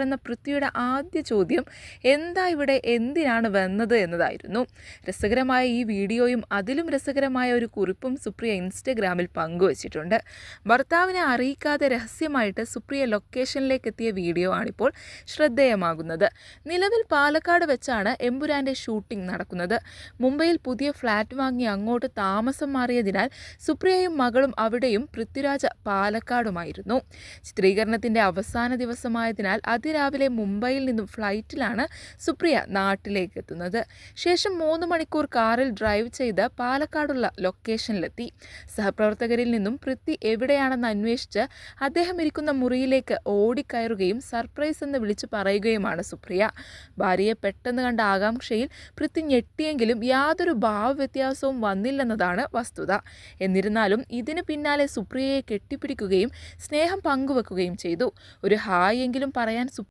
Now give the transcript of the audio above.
പിറന്ന പൃഥ്വിയുടെ ആദ്യ ചോദ്യം എന്താ ഇവിടെ എന്തിനാണ് വന്നത് എന്നതായിരുന്നു. രസകരമായ ഈ വീഡിയോയും അതിലും രസകരമായ ഒരു കുറിപ്പും സുപ്രിയ ഇൻസ്റ്റഗ്രാമിൽ പങ്കുവച്ചിട്ടുണ്ട്. ഭർത്താവിനെ അറിയിക്കാതെ രഹസ്യമായിട്ട് സുപ്രിയ ലൊക്കേഷനിലേക്ക് എത്തിയ വീഡിയോ ആണിപ്പോൾ ശ്രദ്ധേയമാകുന്നത്. നിലവിൽ പാലക്കാട് വെച്ചാണ് എമ്പുരാന്റെ ഷൂട്ടിംഗ് നടക്കുന്നത്. മുംബൈയിൽ പുതിയ ഫ്ലാറ്റ് വാങ്ങി അങ്ങോട്ട് താമസം മാറിയതിനാൽ സുപ്രിയയും മകളും അവിടെയും പൃഥ്വിരാജ പാലക്കാടുമായിരുന്നു. ചിത്രീകരണത്തിന്റെ അവസാന ദിവസമായതിനാൽ അതിരാവിലെ മുംബൈയിൽ നിന്നും ഫ്ലൈറ്റിലാണ് സുപ്രിയ നാട്ടിലേക്ക് എത്തുന്നത്. ശേഷം മൂന്ന് മണിക്കൂർ കാറിൽ ഡ്രൈവ് ചെയ്ത് പാലക്കാടുള്ള ലൊക്കേഷനിലെത്തി. സഹപ്രവർത്തകരിൽ നിന്നും പൃഥ്വി എവിടെയാണെന്ന് അന്വേഷിച്ച് അദ്ദേഹം ഇരിക്കുന്ന മുറിയിലേക്ക് ഓടിക്കയറുകയും സർപ്രൈസ് എന്ന് വിളിച്ചു പറയുകയുമാണ് സുപ്രിയ. ഭാര്യയെ പെട്ടെന്ന് കണ്ട ആകാംക്ഷയിൽ പൃഥ്വി ഞെട്ടിയെങ്കിലും യാതൊരു ഭാവവ്യത്യാസവും വന്നില്ലെന്നതാണ് വസ്തുത. എന്നിരുന്നാലും ഇതിന് പിന്നാലെ സുപ്രിയയെ കെട്ടിപ്പിടിക്കുകയും സ്നേഹം പങ്കുവെക്കുകയും ചെയ്തു. ഒരു ഹായ് എങ്കിലും പറയാൻ